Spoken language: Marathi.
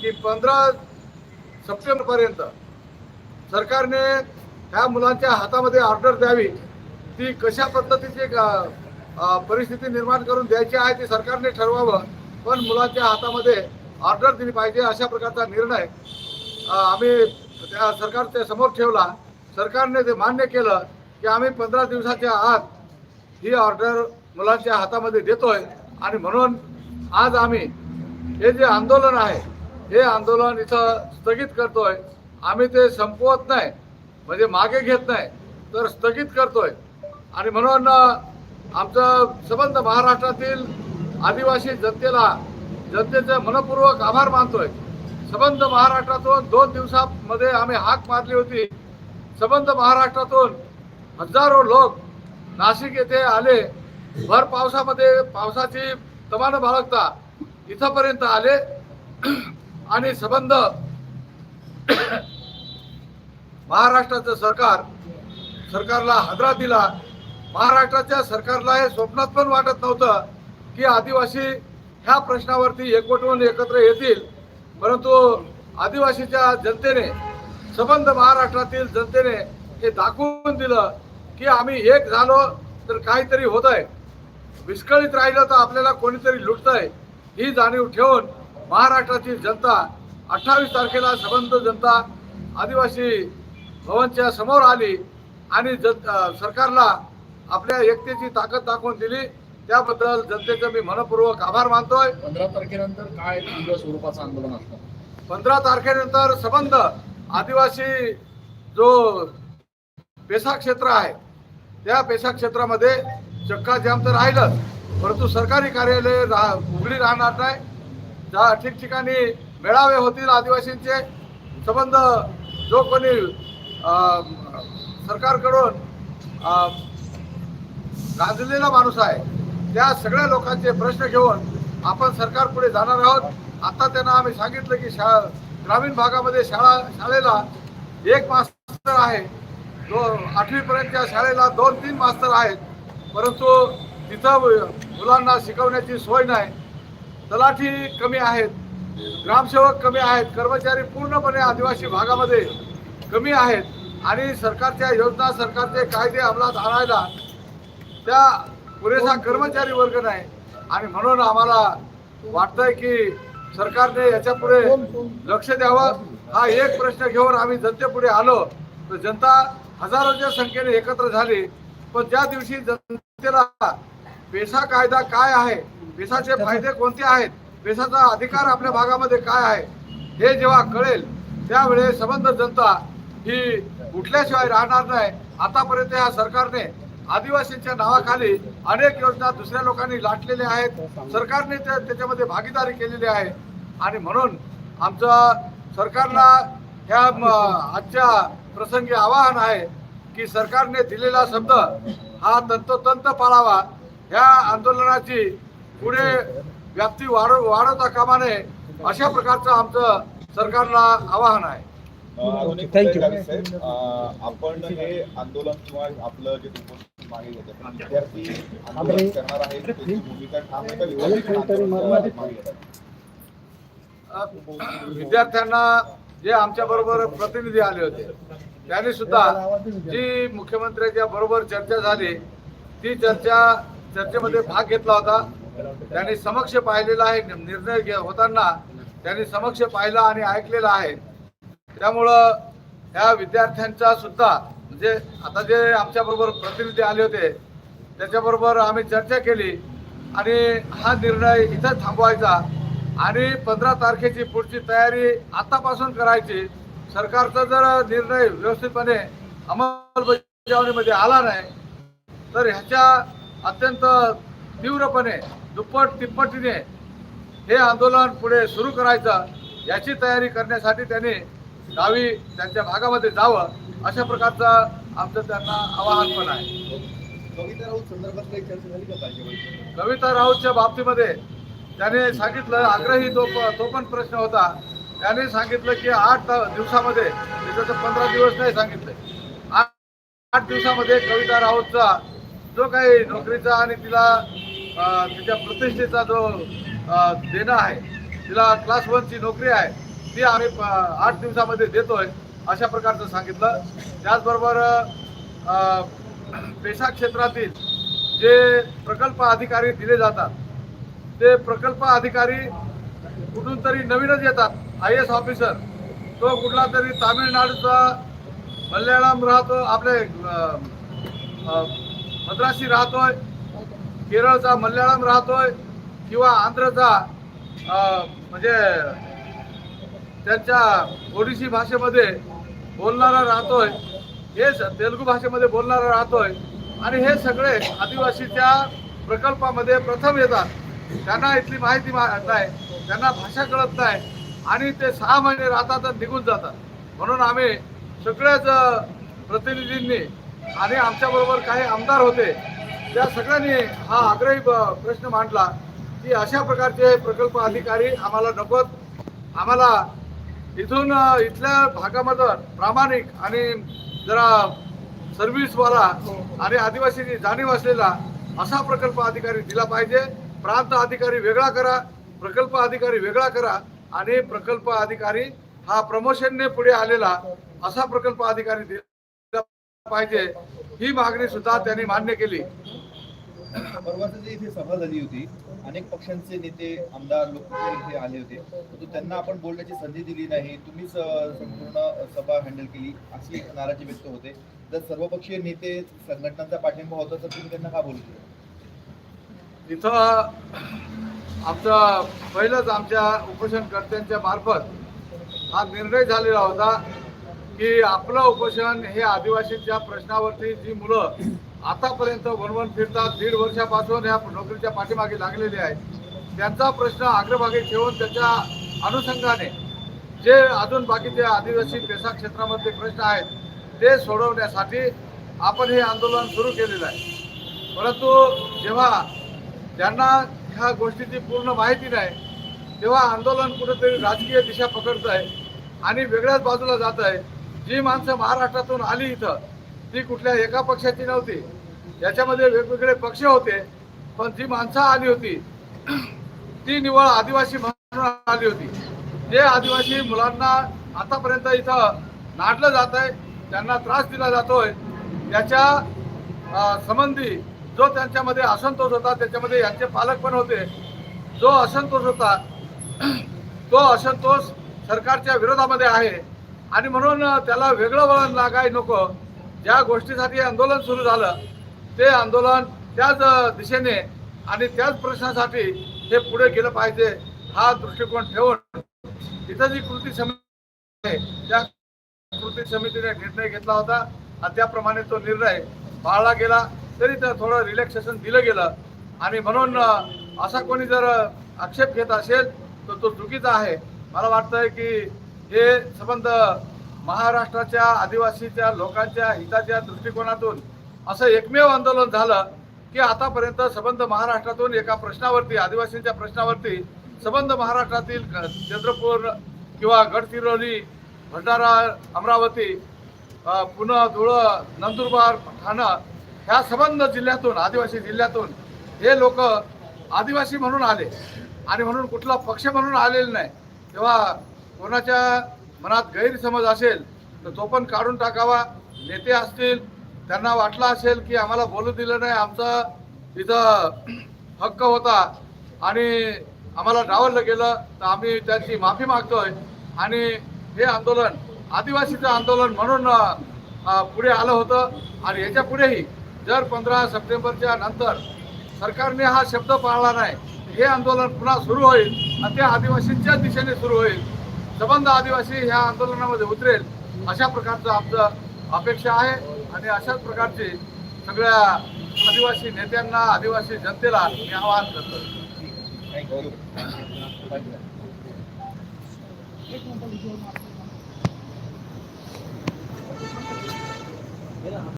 की पंधरा सप्टेंबर पर्यंत सरकारने ह्या मुलांच्या हातामध्ये ऑर्डर द्यावी. ती कशा पद्धतीची परिस्थिती निर्माण करून द्यायची आहे ती सरकारने ठरवावं. पण मुलांच्या हातामध्ये ऑर्डर दिली पाहिजे अशा प्रकारचा निर्णय आम्ही त्या सरकारच्या समोर ठेवला. सरकारने ते मान्य केलं की आम्ही पंधरा दिवसाच्या आत ही ऑर्डर मुलांच्या हातामध्ये देतोय. आणि म्हणून आज आम्ही हे जे आंदोलन आहे हे आंदोलन इथं स्थगित करतोय. आम्ही ते संपवत नाही. म्हणजे मागे घेत नाही तर स्थगित करतोय. आणि म्हणून आमचं संबंध महाराष्ट्रातील आदिवासी जनतेला जनतेचे मनपूर्वक आभार मानतोय. संबंध महाराष्ट्रातून दोन दिवसामध्ये आम्ही हाक मारली होती. संबंध महाराष्ट्रातून हजारो लोक नाशिक येथे आले. भर पावसामध्ये पावसाची तमान बाळगता इथंपर्यंत आले. आणि संबंध महाराष्ट्राचं सरकार सरकारला हादरा दिला. महाराष्ट्राच्या सरकारला हे स्वप्नात पण वाटत नव्हतं की आदिवासी ह्या प्रश्नावरती एकवटून एकत्र येतील. परंतु आदिवासीच्या जनतेने संबंध महाराष्ट्रातील जनतेने हे दाखवून दिलं की आम्ही एक झालो तर काहीतरी होत आहे विस्कळीत राहिलं तर आपल्याला कोणीतरी लुटतंय ही जाणीव ठेवून महाराष्ट्राची जनता अठ्ठावीस तारखेला संबंध जनता आदिवासी भवनच्या समोर आली आणि जन सरकारला आपल्या एकतेची ताकद दाखवून दिली. त्याबद्दल जनतेचं मी मनपूर्वक आभार मानतोय. पंधरा तारखेनंतर काय तीव्र स्वरूपाचं आंदोलन पंधरा तारखेनंतर संबंध आदिवासी जो पेसा क्षेत्र आहे त्या पेसा क्षेत्रामध्ये चक्का जाम तर राहिलंच परंतु सरकारी कार्यालय रा उघडी राहणार नाही. ज्या ठिकठिकाणी मेळावे होतील आदिवासींचे संबंध जो कोणी सरकारकडून गाजलेला माणूस आहे त्या सगळ्या लोकांचे प्रश्न घेऊन आपण सरकार पुढे जाणार आहोत. आता त्यांना आम्ही सांगितलं की शाळा ग्रामीण भागामध्ये शाळा शाळेला एक मास्तर आहे. दो आठवीपर्यंतच्या शाळेला दोन तीन मास्तर आहेत. परंतु तिथं मुलांना शिकवण्याची सोय नाही. तलाठी कमी आहेत ग्रामसेवक कमी आहेत कर्मचारी पूर्णपणे आदिवासी भागामध्ये कमी आहेत आणि सरकारच्या योजना सरकारचे कायदे अंमलात आणायला त्या पुरेसा कर्मचारी वर्ग नाही. आणि म्हणून आम्हाला वाटतंय की सरकारने याच्यापुढे लक्ष द्यावं. हा एक प्रश्न घेऊन आम्ही जनतेपुढे आलो तर जनता हजारोच्या संख्येने एकत्र झाली. पण ज्या दिवशी जनतेला पेसा कायदा काय आहे विसाचे फायदे कोणते आहेत? विसाचा अधिकार आपल्या भागामध्ये काय आहे? हे जेव्हा कळेल त्यावेळेस संबंध जनता ही उठल्याशिवाय राहणार नाही. आतापर्यंत या सरकारने आदिवासींच्या नावाखाली अनेक योजना दुसऱ्या लोकांनी लाटलेल्या आहेत. सरकारने त्याच्यामध्ये भागीदारी केलेली आहे. आणि म्हणून आमचं सरकारला ह्या म, आजच्या प्रसंगी आवाहन आहे की सरकारने दिलेला शब्द हा तंतोतंत पाळावा. ह्या आंदोलनाची पुढे व्याप्ती वाढ वाढवता कामा नये अशा प्रकारचं आमचं सरकारला आवाहन आहे. आपण हे आंदोलन किंवा आपलं जे मागे विद्यार्थी आंदोलन करणार त्याची भूमिका ठाम विद्यार्थ्यांना जे आमच्या बरोबर प्रतिनिधी आले होते त्यांनी सुद्धा जी मुख्यमंत्र्यांच्या बरोबर चर्चा झाली ती चर्चा चर्चेमध्ये भाग घेतला होता. त्यांनी समक्ष पाहिलेला आहे निर्णय घे होताना त्यांनी समक्ष पाहिला आणि ऐकलेला आहे. त्यामुळं ह्या विद्यार्थ्यांचा सुद्धा म्हणजे आता जे आमच्याबरोबर प्रतिनिधी आले होते त्याच्याबरोबर आम्ही चर्चा केली आणि हा निर्णय इथं थांबवायचा आणि पंधरा तारखेची पुढची तयारी आतापासून करायची. सरकारचा जर निर्णय व्यवस्थितपणे अंमलबजावणीमध्ये आला नाही तर ह्याच्या अत्यंत तीव्रपणे दुप्पट तिप्पटीने हे आंदोलन पुढे सुरू करायचं याची तयारी करण्यासाठी त्यांनी गावी त्यांच्या भागामध्ये जावं अशा प्रकारचं आमचं त्यांना आवाहन पण आहे. कविता राऊत संदर्भात काही चर्चा झाली का पाहिजे कविता राऊतच्या बाबतीमध्ये त्याने सांगितलं आग्रही तो तो पण प्रश्न होता. त्याने सांगितलं की आठ दिवसामध्ये त्याचं पंधरा दिवस नाही सांगितलं. आठ दिवसामध्ये कविता राऊतचा जो काही नोकरीचा आणि तिला तिच्या प्रतिष्ठेचा जो देणं आहे तिला क्लास वनची नोकरी आहे ती आम्ही प- आठ दिवसामध्ये देतोय अशा प्रकारचं सांगितलं. त्याचबरोबर पेशा क्षेत्रातील जे प्रकल्प अधिकारी दिले जातात ते प्रकल्प अधिकारी कुठून तरी नवीनच येतात आय एस ऑफिसर तो कुठला तरी तामिळनाडूचा मल्याळम राहतो आपले मद्रासी राहतोय केरळचा मल्याळम राहतोय किंवा आंध्रचा म्हणजे त्यांच्या ओडिसी भाषेमध्ये बोलणारा राहतोय हे स- तेलुगू भाषेमध्ये बोलणारा राहतोय आणि हे सगळे आदिवासीच्या प्रकल्पामध्ये प्रथम येतात. त्यांना इथली माहिती नाही त्यांना भाषा कळत नाही आणि ते सहा महिने राहतात आणि निघून जातात. म्हणून आम्ही सगळ्याच प्रतिनिधींनी आणि आमच्याबरोबर काही आमदार होते त्या सगळ्यांनी हा आग्रही प्रश्न मांडला की अशा प्रकारचे प्रकल्प अधिकारी आम्हाला नकोत. आम्हाला इथून इथल्या भागामधून प्रामाणिक आणि जरा सर्व्हिसवाला आणि आदिवासीची जाणीव असलेला असा प्रकल्प अधिकारी दिला पाहिजे. प्रांत अधिकारी वेगळा करा प्रकल्प अधिकारी वेगळा करा आणि प्रकल्प अधिकारी हा प्रमोशनने पुढे आलेला असा प्रकल्प अधिकारी दिला पाहिजे. ही मागणी सुद्धा त्यांनी मान्य केली. परवाचं जे इथे सभा झाली होती अनेक पक्षांचे नेते आमदार लोक इथे आले होते. त्यांना आपण बोलण्याची संधी दिली नाही. तुम्हीच संपूर्ण सभा हँडल केली. अशी नाराजी व्यक्त होते. जर सर्वपक्षीय नेते संघटनांचा पाठिंबा होता तर तुम्ही त्यांना का बोलतो इथं आमचा पहिलंच आमच्या उपोषणकर्त्यांच्या मार्फत हा निर्णय झालेला होता की आपलं उपोषण हे आदिवासींच्या प्रश्नावरती जी मुलं आतापर्यंत वनवन फिरतात दीड वर्षापासून ह्या नोकरीच्या पाठीमागे लागलेले आहेत. त्यांचा प्रश्न अग्रभागी ठेवून त्याच्या अनुषंगाने जे अजून बाकीचे आदिवासी पेसा क्षेत्रामधले प्रश्न आहेत ते सोडवण्यासाठी आपण हे आंदोलन सुरू केलेलं आहे. परंतु जेव्हा ज्यांना ह्या गोष्टीची पूर्ण माहिती नाही तेव्हा आंदोलन कुठेतरी राजकीय दिशा पकडत आहे आणि वेगळ्याच बाजूला जात आहे जी माणसं महाराष्ट्रातून आली इथं ती कुठल्या एका पक्षाची नव्हती. याच्यामध्ये वेगवेगळे पक्ष होते पण जी माणसं आली होती ती निवळ आदिवासी म्हणून आली होती. जे आदिवासी मुलांना आतापर्यंत इथं नाटलं जात आहे त्यांना त्रास दिला जातोय त्याच्या संबंधी जो त्यांच्यामध्ये असंतोष होता त्याच्यामध्ये यांचे पालक पण होते. जो असंतोष होता तो असंतोष सरकारच्या विरोधामध्ये आहे. आणि म्हणून त्याला वेगळं वळण लागाय नको. ज्या गोष्टीसाठी आंदोलन सुरू झालं ते आंदोलन त्याच दिशेने आणि त्याच प्रश्नासाठी हे पुढे गेलं पाहिजे हा दृष्टिकोन ठेवून इथं जी कृती समिती आहे त्या कृती समितीने निर्णय घेतला होता आणि त्याप्रमाणे तो निर्णय पाळला गेला तरी तर थोडं रिलॅक्सेशन दिलं गेलं. आणि म्हणून असा कोणी जर आक्षेप घेत असेल तर तो चुकीचा आहे. मला वाटतंय की हे संबंध महाराष्ट्राच्या आदिवासीच्या लोकांच्या हिताच्या दृष्टिकोनातून असं एकमेव आंदोलन झालं की आतापर्यंत संबंध महाराष्ट्रातून एका प्रश्नावरती आदिवासींच्या प्रश्नावरती संबंध महाराष्ट्रातील चंद्रपूर किंवा गडचिरोली भंडारा अमरावती पुणे धुळं नंदुरबार ठाणं ह्या संबंध जिल्ह्यातून आदिवासी जिल्ह्यातून हे लोक आदिवासी म्हणून आले. आणि म्हणून कुठला पक्ष म्हणून आलेले नाही. तेव्हा कोणाच्या मनात गैरसमज असेल तर तो पण काढून टाकावा. नेते असतील त्यांना वाटलं असेल की आम्हाला बोलू दिलं नाही आमचा तिथं हक्क होता आणि आम्हाला डावललं गेलं तर आम्ही त्यांची माफी मागतोय. आणि हे आंदोलन आदिवासीचं आंदोलन म्हणून पुढे आलं होतं. आणि याच्या पुढेही जर पंधरा सप्टेंबरच्या नंतर सरकारने हा शब्द पाळला नाही हे आंदोलन पुन्हा सुरू होईल आणि ते आदिवासींच्याच दिशेने सुरू होईल. संबंध आदिवासी ह्या आंदोलनामध्ये उतरेल अशा प्रकारचं आमचं अपेक्षा आहे आणि अशाच प्रकारची सगळ्या आदिवासी नेत्यांना आदिवासी जनतेला मी आवाहन करतो.